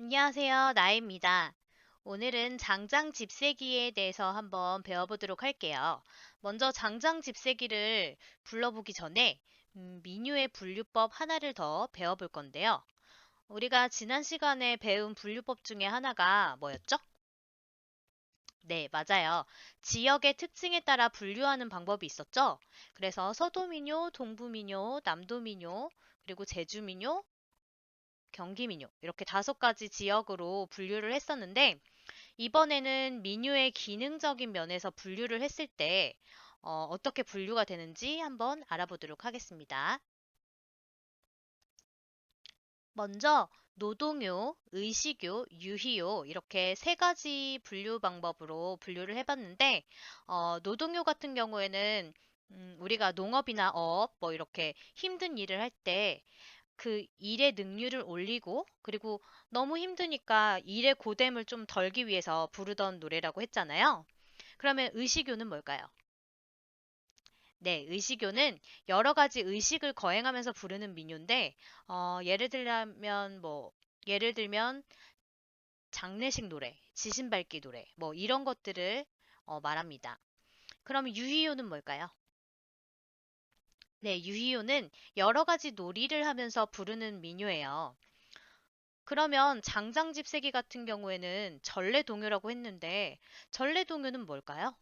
안녕하세요. 나입니다. 오늘은 장장 집세기에 대해서 한번 배워보도록 할게요. 먼저 장장 집세기를 불러보기 전에 음, 민요의 분류법 하나를 더 배워볼 건데요. 우리가 지난 시간에 배운 분류법 중에 하나가 뭐였죠? 네, 맞아요. 지역의 특징에 따라 분류하는 방법이 있었죠? 그래서 서도민요, 동부민요, 남도민요, 그리고 제주민요, 경기민요 이렇게 다섯 가지 지역으로 분류를 했었는데 이번에는 민요의 기능적인 면에서 분류를 했을 때 어, 떻게 분류가 되는지 한번 알아보도록 하겠습니다. 먼저 노동요, 의식요, 유희요 이렇게 세 가지 분류 방법으로 분류를 해봤는데 어, 노동요 같은 경우에는 음, 우리가 농업이나 업, 뭐 이렇게 힘든 일을 할 때 그 일의 능률을 올리고 그리고 너무 힘드니까 일의 고됨을 좀 덜기 위해서 부르던 노래라고 했잖아요. 그러면 의식교는 뭘까요? 네, 의식교는 여러 가지 의식을 거행하면서 부르는 민요인데 어, 예를 들면 뭐 예를 들면 장례식 노래, 지신밟기 노래 뭐 이런 것들을 어, 말합니다. 그럼 유희요는 뭘까요? 네, 유희요는 여러 가지 놀이를 하면서 부르는 민요예요. 그러면 장장집세기 같은 경우에는 전래동요라고 했는데 전래동요는 뭘까요?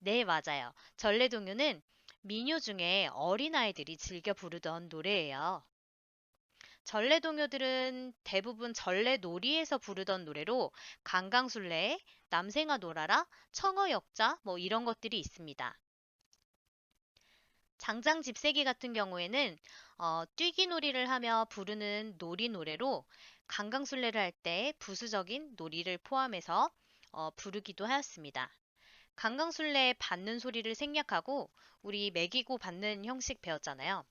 네, 맞아요. 전래동요는 민요 중에 어린아이들이 즐겨 부르던 노래예요. 전래동요들은 대부분 전래놀이에서 부르던 노래로 강강술래, 남생아 놀아라, 청어역자 뭐 이런 것들이 있습니다. 장장 집세기 같은 경우에는 어, 뛰기 놀이를 하며 부르는 놀이 노래로 강강술래를 할 때 부수적인 놀이를 포함해서 어, 부르기도 하였습니다. 강강술래의 받는 소리를 생략하고 우리 매기고 받는 형식 배웠잖아요.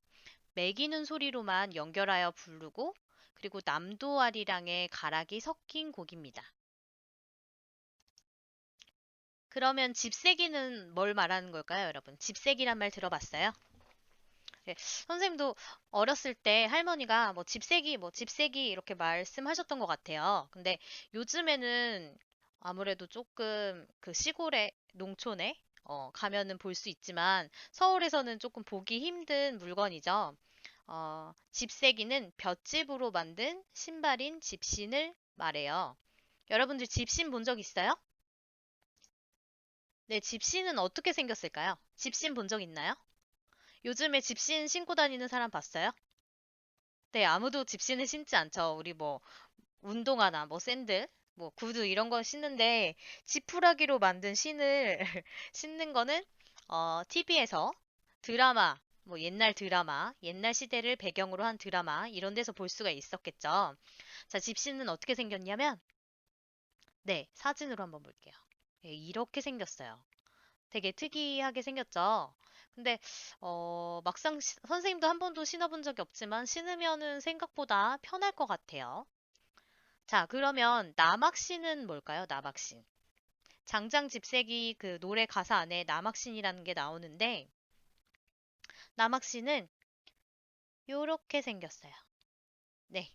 매기는 소리로만 연결하여 부르고 그리고 남도아리랑의 가락이 섞인 곡입니다. 그러면 집세기는 뭘 말하는 걸까요, 여러분? 집세기란 말 들어봤어요? 네, 선생님도 어렸을 때 할머니가 뭐 집세기, 뭐 집세기 이렇게 말씀하셨던 것 같아요. 근데 요즘에는 아무래도 조금 그 시골에, 농촌에 어, 가면은 볼 수 있지만 서울에서는 조금 보기 힘든 물건이죠. 어, 집세기는 볏짚으로 만든 신발인 집신을 말해요. 여러분들 집신 본 적 있어요? 네, 집신은 어떻게 생겼을까요? 집신 본 적 있나요? 요즘에 집신 신고 다니는 사람 봤어요? 네, 아무도 집신을 신지 않죠. 우리 뭐 운동화나 뭐 샌들, 뭐 구두 이런 거 신는데 지푸라기로 만든 신을 신는 거는 어, TV에서 드라마, 뭐 옛날 드라마, 옛날 시대를 배경으로 한 드라마 이런 데서 볼 수가 있었겠죠. 자, 집신은 어떻게 생겼냐면 네, 사진으로 한번 볼게요. 네, 이렇게 생겼어요. 되게 특이하게 생겼죠? 근데 어, 막상 시- 선생님도 한 번도 신어본 적이 없지만 신으면은 생각보다 편할 것 같아요. 자, 그러면 남학신은 뭘까요? 남학신. 장장 집세기 그 노래 가사 안에 남학신이라는 게 나오는데 남학신은 요렇게 생겼어요. 네.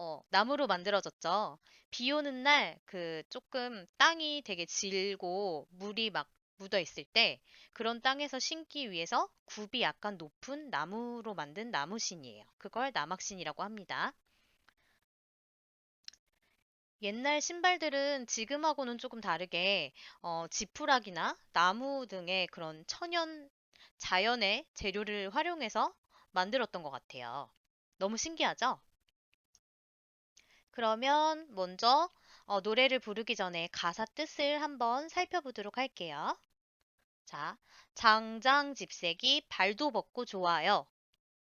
어, 나무로 만들어졌죠. 비 오는 날 그 조금 땅이 되게 질고 물이 막 묻어 있을 때 그런 땅에서 신기 위해서 굽이 약간 높은 나무로 만든 나무신이에요. 그걸 남학신이라고 합니다. 옛날 신발들은 지금하고는 조금 다르게 어, 지푸라기나 나무 등의 그런 천연 자연의 재료를 활용해서 만들었던 것 같아요. 너무 신기하죠? 그러면 먼저 어, 노래를 부르기 전에 가사 뜻을 한번 살펴보도록 할게요. 자, 장장 집세기 발도 벗고 좋아요.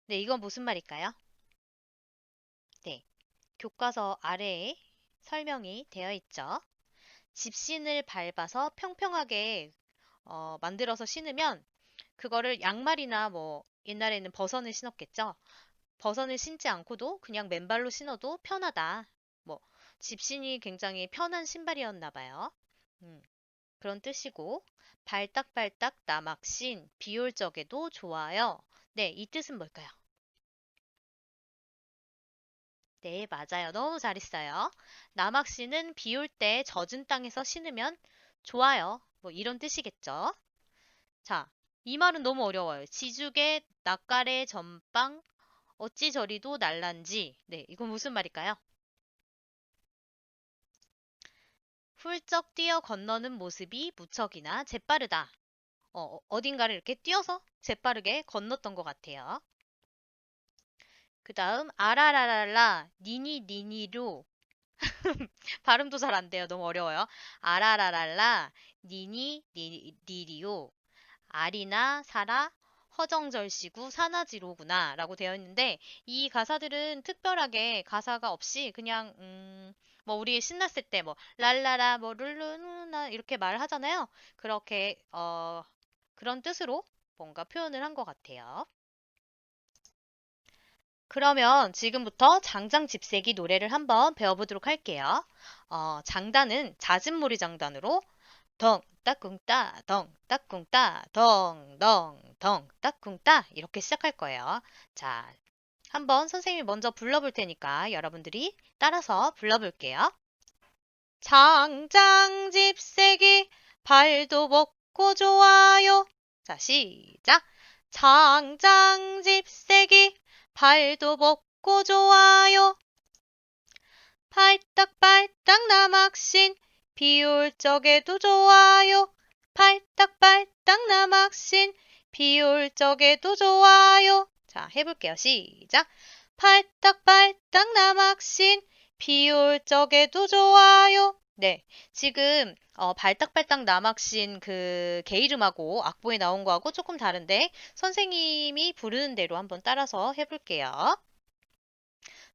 네, 이건 무슨 말일까요? 네, 교과서 아래에 설명이 되어 있죠. 집신을 밟아서 평평하게 어, 만들어서 신으면 그거를 양말이나 뭐 옛날에는 버선을 신었겠죠. 버선을 신지 않고도 그냥 맨발로 신어도 편하다. 뭐 집신이 굉장히 편한 신발이었나 봐요. 음, 그런 뜻이고 발딱발딱 남학신 비올 적에도 좋아요. 네, 이 뜻은 뭘까요? 네, 맞아요. 너무 잘했어요. 남학 씨는 비올 때 젖은 땅에서 신으면 좋아요. 뭐 이런 뜻이겠죠. 자, 이 말은 너무 어려워요. 지죽에 낯가래 전빵 어찌 저리도 날란지. 네, 이건 무슨 말일까요? 훌쩍 뛰어 건너는 모습이 무척이나 재빠르다. 어, 어딘가를 이렇게 뛰어서 재빠르게 건넜던 것 같아요. 그 다음 아라라랄라 니니 니니로 발음도 잘 안 돼요. 너무 어려워요. 아라라랄라 니니 니- 니리오 아리나 사라 허정절시구 사나지로구나 라고 되어 있는데 이 가사들은 특별하게 가사가 없이 그냥 음, 뭐 우리 신났을 때 뭐 랄라라 뭐 룰루나 이렇게 말하잖아요. 그렇게 어, 그런 뜻으로 뭔가 표현을 한 것 같아요. 그러면 지금부터 장장 집세기 노래를 한번 배워보도록 할게요. 어, 장단은 잦은무리 장단으로 덩 따꿍따 덩 따꿍따 덩 덩 덩 따꿍따 이렇게 시작할 거예요. 자, 한번 선생님이 먼저 불러볼 테니까 여러분들이 따라서 불러볼게요. 장장 집세기 발도 벗고 좋아요. 자, 시작. 장장 집세기 발도 벗고 좋아요. 팔딱팔딱 남학신 비올 적에도 좋아요. 팔딱팔딱 남학신 비올 적에도 좋아요. 자, 해볼게요. 시작. 팔딱팔딱 남학신 비올 적에도 좋아요. 네, 지금 어, 발딱발딱 남학신 그 게이름하고 악보에 나온 거하고 조금 다른데 선생님이 부르는 대로 한번 따라서 해볼게요.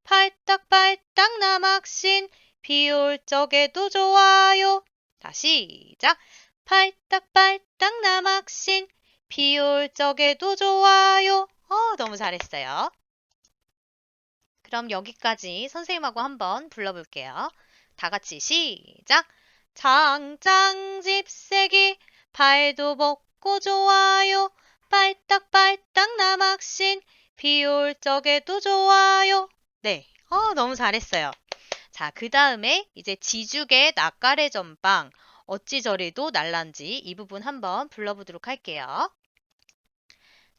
팔딱팔딱 남학신 비올 적에도 좋아요. 다시 시작. 팔딱팔딱 남학신 비올 적에도 좋아요. 어, 너무 잘했어요. 그럼 여기까지 선생님하고 한번 불러볼게요. 다 같이 시작. 장장 집세기 발도 벗고 좋아요. 빨딱빨딱 남학신 비올 적에도 좋아요. 네, 어, 너무 잘했어요. 자, 그 다음에 이제 지죽의 낯가래 전빵 어찌 저리도 날란지 이 부분 한번 불러보도록 할게요.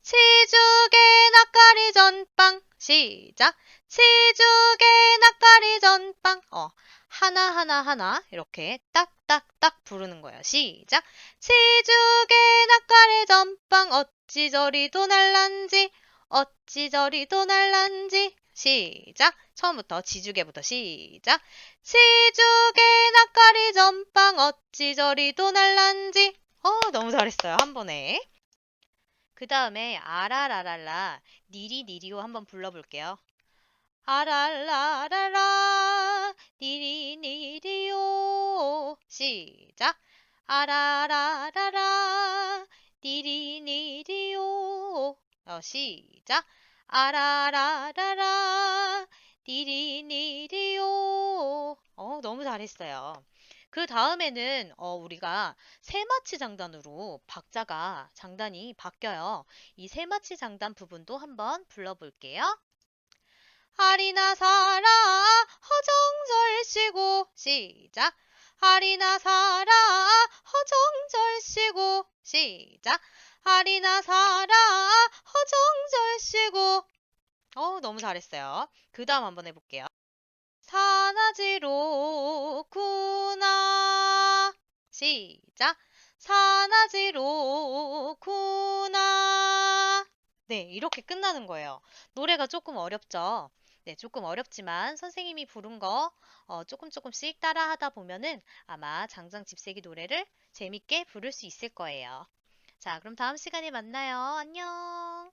지죽의 낯가리 전빵 시작. 지죽의 낯가리 전빵 어, 하나 하나 하나 이렇게 딱딱딱 부르는 거예요. 시작. 지죽의 낯가리 전빵 어찌 저리도 날란지 어찌 저리도 날란지 시작. 처음부터 지죽에부터 시작. 지죽의 낯가리 전빵 어찌 저리도 날란지 어, 너무 잘했어요. 한 번에. 그 다음에 아라라랄라 니리 니리오 한번 불러볼게요. 아랄라라라 니리 니리오 시작 아라라라라 니리 니리오 어, 시작 아라라라라 니리니리오 어, 너무 잘했어요. 그 다음에는 어, 우리가 세마치 장단으로 박자가 장단이 바뀌어요. 이 세마치 장단 부분도 한번 불러볼게요. 하리나 사라 허정절시고 시작 하리나 사라 허정절시고 시작. 하리나 사라 허정절시고. 어 너무 잘했어요. 그 다음 한번 해볼게요. 사나지로 구나. 시작. 사나지로 구나. 네 이렇게 끝나는 거예요. 노래가 조금 어렵죠 네 조금 어렵지만 선생님이 부른 거 어, 조금 조금씩 따라 하다 보면은 아마 장장 집세기 노래를 재밌게 부를 수 있을 거예요. 자 그럼 다음 시간에 만나요. 안녕